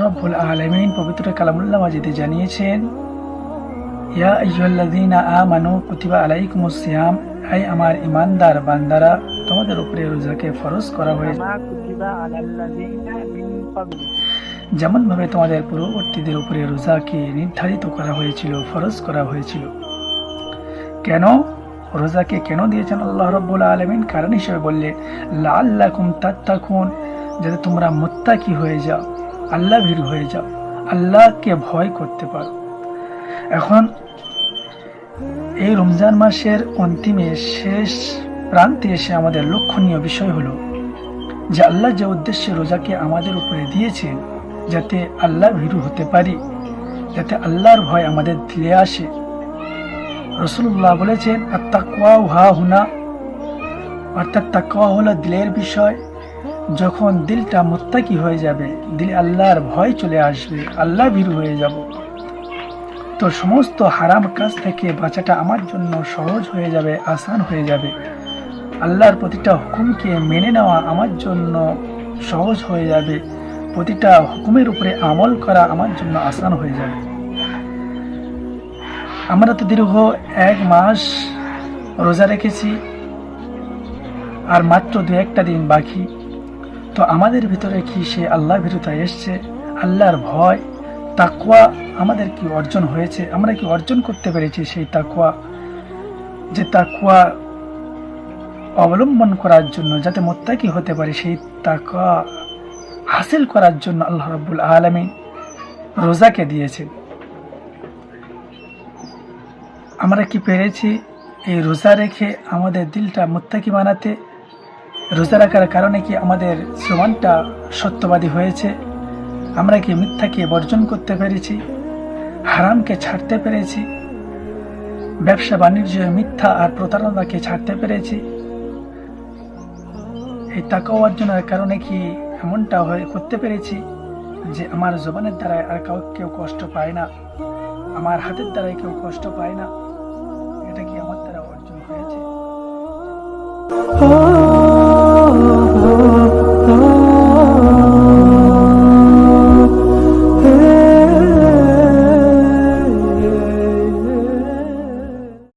রব্বুল আলামিন পবিত্র কালামুল্লাহ মাজিদে জানিয়েছেন ইয়া আইয়ুহাল্লাযীনা আমানু কুতিবা আলাইকুমুস সিয়াম আই আমার ইমানদার বান্দারা তোমাদের উপরে রোজাকে ফরজ করা হয়েছে। মা কুতিবা আলাল্লাযীনা মিন ক্বাবলিকুম যেমন ভাবে তোমাদের পূর্ববর্তীদের উপরে রোজাকে নির্ধারিত করা হয়েছিল ফরজ করা হয়েছিল। কেন? রোজাকে কেন দিয়েছেন আল্লাহ রব্বুল আলমিন? কারণ হিসেবে বললে লাল্লাকুম তাত্তাকুন যাতে তোমরা মোত্তাকি হয়ে যাও। আল্লাহ ভীরু হয়ে যাও। আল্লাহকে ভয় করতে পারো। এখন এই রমজান মাসের অন্তিমে শেষ প্রান্তে এসে আমাদের লক্ষণীয় বিষয় হলো যে আল্লাহ যে উদ্দেশ্যে রোজাকে আমাদের উপরে দিয়েছেন, যাতে আল্লাহ ভীরু হতে পারি, যাতে আল্লাহর ভয় আমাদের দিলে আসে। রসুল্লাহ বলেছেন আর তাকুয়া হা হুনা। অর্থাৎ তাকুয়া হলো দিলের বিষয় যখন দিলটা মোত্তাকি হয়ে যাবে, দিলে আল্লাহর ভয় চলে আসবে, আল্লাহ ভীরু হয়ে যাব। তো সমস্ত হারাম কাজ থেকে বাঁচাটা আমার জন্য সহজ হয়ে যাবে, আসান হয়ে যাবে। আল্লাহর প্রতিটা হুকুমকে মেনে নেওয়া আমার জন্য সহজ হয়ে যাবে। প্রতিটা হুকুমের উপরে আমল করা আমার জন্য আসান হয়ে যাবে। আমরা তো দীর্ঘ এক মাস রোজা রেখেছি, আর মাত্র দু একটা দিন বাকি। তো আমাদের ভিতরে কি সে আল্লাহ ভীরতা এসছে? আল্লাহর ভয় তাকুয়া আমাদের কি অর্জন হয়েছে? আমরা কি অর্জন করতে পেরেছি সেই তাকুয়া যে তাকুয়া অবলম্বন করার জন্য, যাতে মোত্তাকি হতে পারে সেই তাকুয়া হাসিল করার জন্য আল্লাহ রাব্বুল আলমী রোজাকে দিয়েছেন। আমরা কি পেরেছি এই রোজা রেখে আমাদের দিলটা মোত্তাকি বানাতে? রোজা রাখার কারণে কি আমাদের শ্রমানটা সত্যবাদী হয়েছে? আমরা কি মিথ্যাকে বর্জন করতে পেরেছি? হারামকে ছাড়তে পেরেছি? ব্যবসা বাণিজ্য মিথ্যা আর প্রতারণাকে ছাড়তে পেরেছি? এই টাকা অর্জনের কারণে কি এমনটা হয়ে করতে পেরেছি যে আমার জবানের দ্বারায় আর কাউ কেউ কষ্ট পায় না? আমার হাতের দ্বারাই কেউ কষ্ট পায় না? এটা কি আমার দ্বারা অর্জন হয়েছে?